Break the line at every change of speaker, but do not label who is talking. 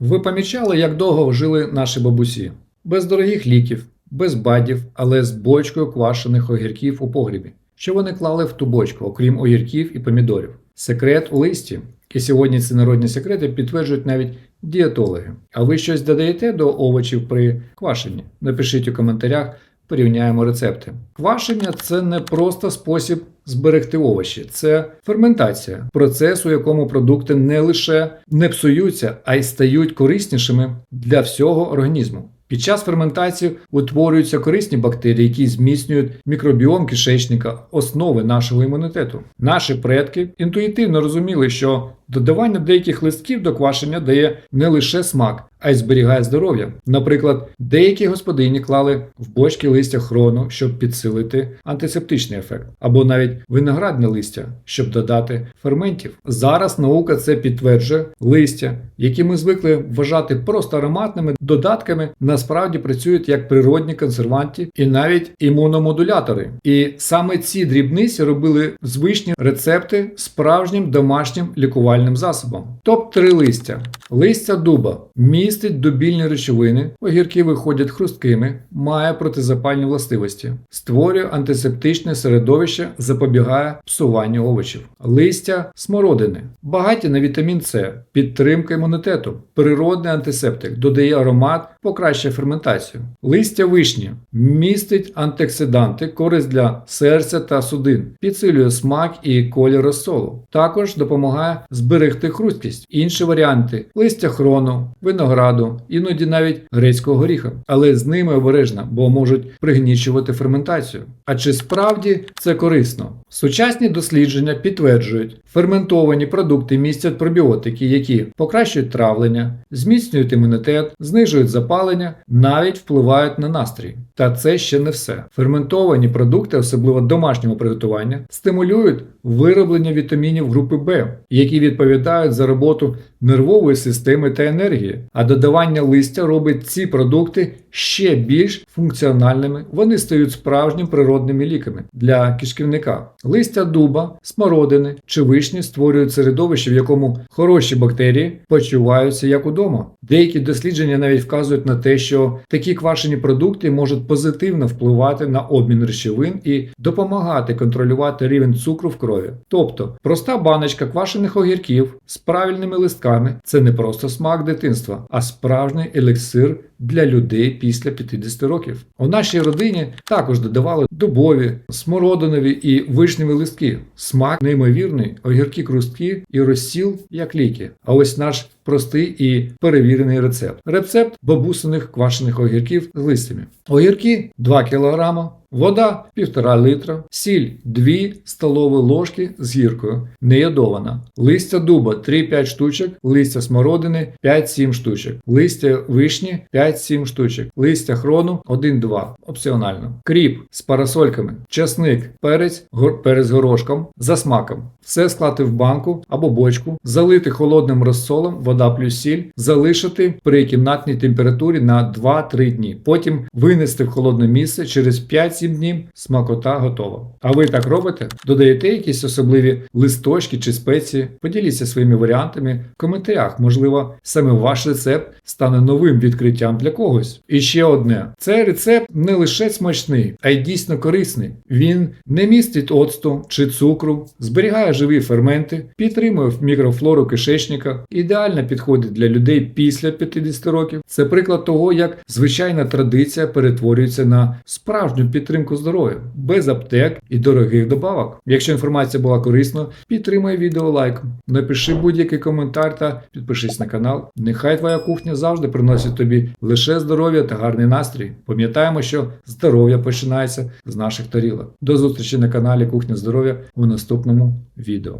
Ви помічали, як довго жили наші бабусі? Без дорогих ліків, без бадів, але з бочкою квашених огірків у погрібі. Що вони клали в ту бочку, окрім огірків і помідорів? Секрет у листі. І сьогодні ці народні секрети підтверджують навіть дієтологи. А ви щось додаєте до овочів при квашенні? Напишіть у коментарях, порівняємо рецепти. Квашення це не просто спосіб зберегти овочі, це ферментація, процес, у якому продукти не лише не псуються, а й стають кориснішими для всього організму. Під час ферментації утворюються корисні бактерії, які зміцнюють мікробіом кишечника, основи нашого імунітету. Наші предки інтуїтивно розуміли, що додавання деяких листків до квашення дає не лише смак, а й зберігає здоров'я. Наприклад, деякі господині клали в бочки листя хрону, щоб підсилити антисептичний ефект, або навіть виноградне листя, щоб додати ферментів. Зараз наука це підтверджує листя, які ми звикли вважати просто ароматними додатками, насправді працюють як природні консерванти і навіть імуномодулятори. І саме ці дрібниці робили звичні рецепти справжнім домашнім лікувальним засобом. Топ-3 листя. Листя дуба містить дубільні речовини, огірки виходять хрусткими, має протизапальні властивості, створює антисептичне середовище, запобігає псуванню овочів. Листя смородини, багаті на вітамін С, підтримка імунітету, природний антисептик, додає аромат, покращує ферментацію. Листя вишні містить антиоксиданти, користь для серця та судин, підсилює смак і колір розсолу. Також допомагає зберегти хрусткість. Інші варіанти листя хрону, винограду, іноді навіть грецького горіха, але з ними обережно, бо можуть пригнічувати ферментацію. А чи справді це корисно? Сучасні дослідження підтверджують, ферментовані продукти містять пробіотики, які покращують травлення, зміцнюють імунітет, знижують запалення, навіть впливають на настрій. Та це ще не все. Ферментовані продукти, особливо домашнього приготування, стимулюють вироблення вітамінів групи Б, які відповідають за роботу нервової системи та енергії. А додавання листя робить ці продукти ще більш функціональними. Вони стають справжніми природними ліками для кишківника. Листя дуба, смородини чи вишні створюють середовище, в якому хороші бактерії почуваються як удома. Деякі дослідження навіть вказують на те, що такі квашені продукти можуть позитивно впливати на обмін речовин і допомагати контролювати рівень цукру в крові. Тобто, проста баночка квашених огірків з правильними листками це не просто смак дитинства, а справжній елексир для людей після 50 років. У нашій родині також додавали дубові, смородинові і вишневі листки. Смак неймовірний, огірки крустки і розсіл як ліки. А ось наш простий і перевірений рецепт. Рецепт бабусиних квашених огірків з листями. Огірки 2 кг, вода 1,5 литра, сіль 2 столові ложки з гіркою, неядована, листя дуба 3-5 штучок, листя смородини 5-7 штучок, листя вишні 5-7 штучок, листя хрону 1-2, опціонально. Кріп з парасольками, часник, перець, гор- перець горошком за смаком. Все склати в банку або бочку, залити холодним розсолом, вода плюс сіль, залишити при кімнатній температурі на 2-3 дні. Потім винести в холодне місце через 5-7 днів смакота готова. А ви так робите? Додаєте якісь особливі листочки чи спеції? Поділіться своїми варіантами в коментарях. Можливо, саме ваш рецепт стане новим відкриттям для когось. І ще одне: цей рецепт не лише смачний, а й дійсно корисний. Він не містить оцту чи цукру, зберігає живі ферменти, підтримує мікрофлору кишечника, підходить для людей після 50 років. Це приклад того, як звичайна традиція перетворюється на справжню підтримку здоров'я, без аптек і дорогих добавок. Якщо інформація була корисна, підтримай відео лайком, напиши будь-який коментар та підпишись на канал. Нехай твоя кухня завжди приносить тобі лише здоров'я та гарний настрій. Пам'ятаємо, що здоров'я починається з наших тарілок. До зустрічі на каналі Кухня Здоров'я у наступному відео.